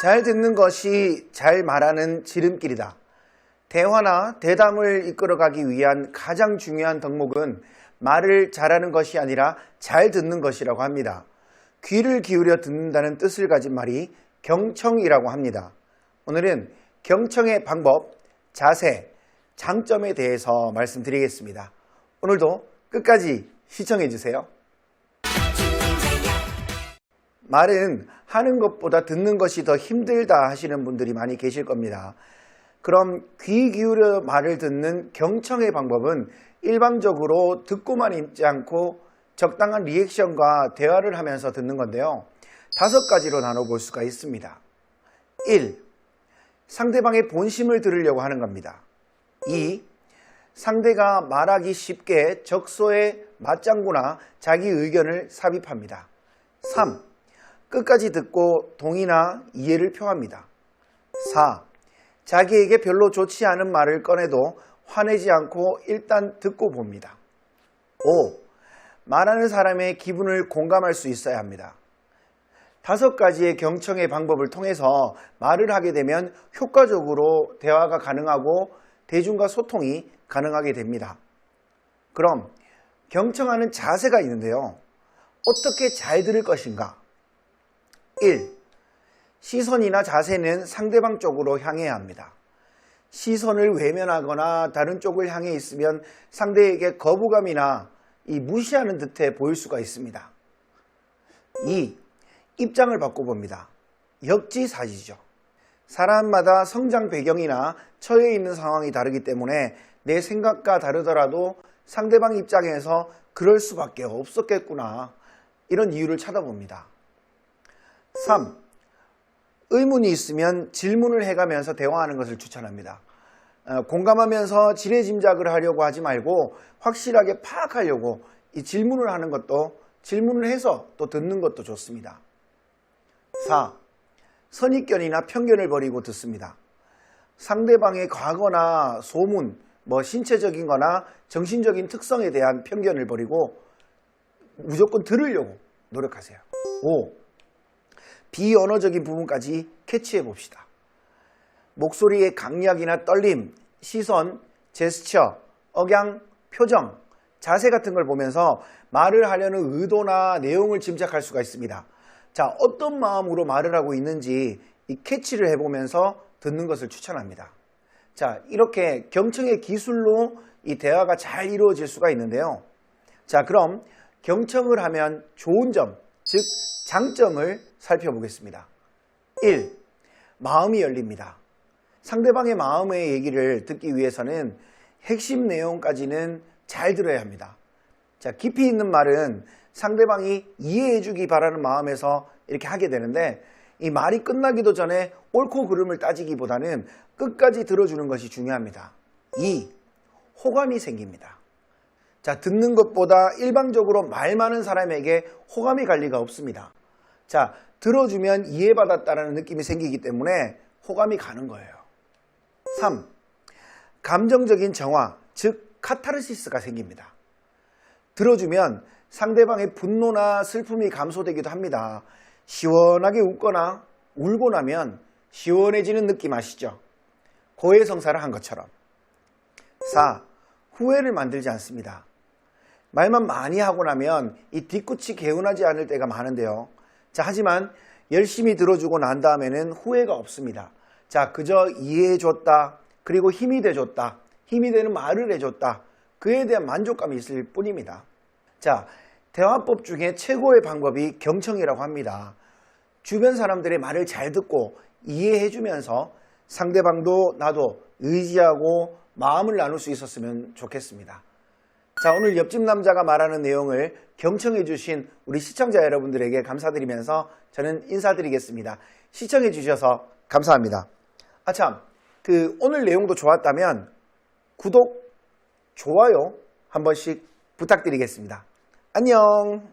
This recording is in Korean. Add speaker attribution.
Speaker 1: 잘 듣는 것이 잘 말하는 지름길이다. 대화나 대담을 이끌어가기 위한 가장 중요한 덕목은 말을 잘하는 것이 아니라 잘 듣는 것이라고 합니다. 귀를 기울여 듣는다는 뜻을 가진 말이 경청이라고 합니다. 오늘은 경청의 방법, 자세, 장점에 대해서 말씀드리겠습니다. 오늘도 끝까지 시청해 주세요. 말은 하는 것보다 듣는 것이 더 힘들다 하시는 분들이 많이 계실 겁니다. 그럼 귀 기울여 말을 듣는 경청의 방법은 일방적으로 듣고만 있지 않고 적당한 리액션과 대화를 하면서 듣는 건데요. 다섯 가지로 나눠볼 수가 있습니다. 1. 상대방의 본심을 들으려고 하는 겁니다. 2. 상대가 말하기 쉽게 적소에 맞장구나 자기 의견을 삽입합니다. 3. 끝까지 듣고 동의나 이해를 표합니다. 4. 자기에게 별로 좋지 않은 말을 꺼내도 화내지 않고 일단 듣고 봅니다. 5. 말하는 사람의 기분을 공감할 수 있어야 합니다. 다섯 가지의 경청의 방법을 통해서 말을 하게 되면 효과적으로 대화가 가능하고 대중과 소통이 가능하게 됩니다. 그럼 경청하는 자세가 있는데요. 어떻게 잘 들을 것인가? 1. 시선이나 자세는 상대방 쪽으로 향해야 합니다. 시선을 외면하거나 다른 쪽을 향해 있으면 상대에게 거부감이나 이 무시하는 듯해 보일 수가 있습니다. 2. 입장을 바꿔봅니다. 역지사지죠. 사람마다 성장 배경이나 처해 있는 상황이 다르기 때문에 내 생각과 다르더라도 상대방 입장에서 그럴 수밖에 없었겠구나. 이런 이유를 찾아봅니다. 3. 의문이 있으면 질문을 해가면서 대화하는 것을 추천합니다. 어, 공감하면서 지레짐작을 하려고 하지 말고 확실하게 파악하려고 이 질문을 하는 것도 질문을 해서 또 듣는 것도 좋습니다. 4. 선입견이나 편견을 버리고 듣습니다. 상대방의 과거나 소문, 뭐 신체적인 거나 정신적인 특성에 대한 편견을 버리고 무조건 들으려고 노력하세요. 5. 비언어적인 부분까지 캐치해 봅시다. 목소리의 강약이나 떨림, 시선, 제스처, 억양, 표정, 자세 같은 걸 보면서 말을 하려는 의도나 내용을 짐작할 수가 있습니다. 자, 어떤 마음으로 말을 하고 있는지 이 캐치를 해보면서 듣는 것을 추천합니다. 자, 이렇게 경청의 기술로 이 대화가 잘 이루어질 수가 있는데요. 자, 그럼 경청을 하면 좋은 점, 즉 장점을 살펴보겠습니다. 1. 마음이 열립니다. 상대방의 마음의 얘기를 듣기 위해서는 핵심 내용까지는 잘 들어야 합니다. 자, 깊이 있는 말은 상대방이 이해해 주기 바라는 마음에서 이렇게 하게 되는데 이 말이 끝나기도 전에 옳고 그름을 따지기보다는 끝까지 들어주는 것이 중요합니다. 2. 호감이 생깁니다. 자, 듣는 것보다 일방적으로 말 많은 사람에게 호감이 갈 리가 없습니다. 자, 들어주면 이해받았다는 느낌이 생기기 때문에 호감이 가는 거예요. 3. 감정적인 정화, 즉 카타르시스가 생깁니다. 들어주면 상대방의 분노나 슬픔이 감소되기도 합니다. 시원하게 웃거나 울고 나면 시원해지는 느낌 아시죠? 고해성사를 한 것처럼. 4. 후회를 만들지 않습니다. 말만 많이 하고 나면 이 뒤끝이 개운하지 않을 때가 많은데요. 자, 하지만 열심히 들어주고 난 다음에는 후회가 없습니다. 자, 그저 이해해줬다. 그리고 힘이 돼줬다. 힘이 되는 말을 해줬다. 그에 대한 만족감이 있을 뿐입니다. 자, 대화법 중에 최고의 방법이 경청이라고 합니다. 주변 사람들의 말을 잘 듣고 이해해주면서 상대방도 나도 의지하고 마음을 나눌 수 있었으면 좋겠습니다. 자, 오늘 옆집 남자가 말하는 내용을 경청해 주신 우리 시청자 여러분들에게 감사드리면서 저는 인사드리겠습니다. 시청해 주셔서 감사합니다. 아, 참. 그, 오늘 내용도 좋았다면 구독, 좋아요 한 번씩 부탁드리겠습니다. 안녕!